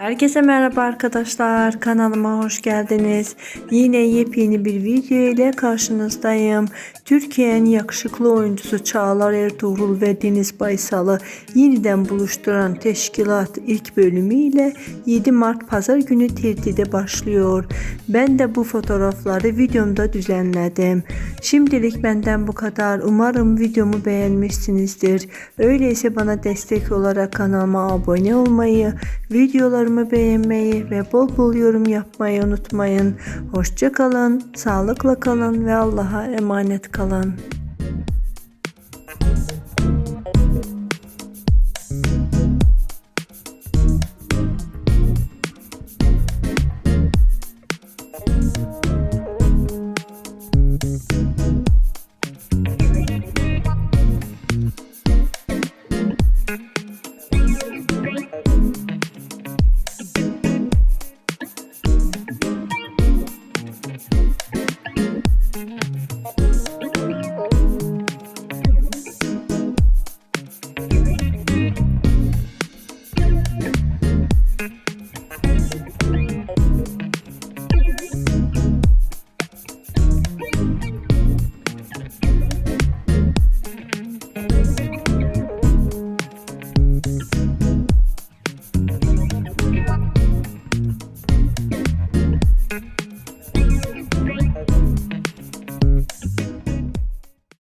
Herkese merhaba arkadaşlar. Kanalıma hoş geldiniz. Yine yepyeni bir video ile karşınızdayım. Türkiye'nin yakışıklı oyuncusu Çağlar Ertuğrul ve Deniz Baysal'ı yeniden buluşturan teşkilat ilk bölümüyle 7 Mart Pazar günü TRT'de başlıyor. Ben de bu fotoğrafları videomda düzenledim. Şimdilik benden bu kadar. Umarım videomu beğenmişsinizdir. Öyleyse bana destek olarak kanalıma abone olmayı, videolarımı beğenmeyi ve bol bol yorum yapmayı unutmayın. Hoşça kalın, sağlıkla kalın ve Allah'a emanet kalın.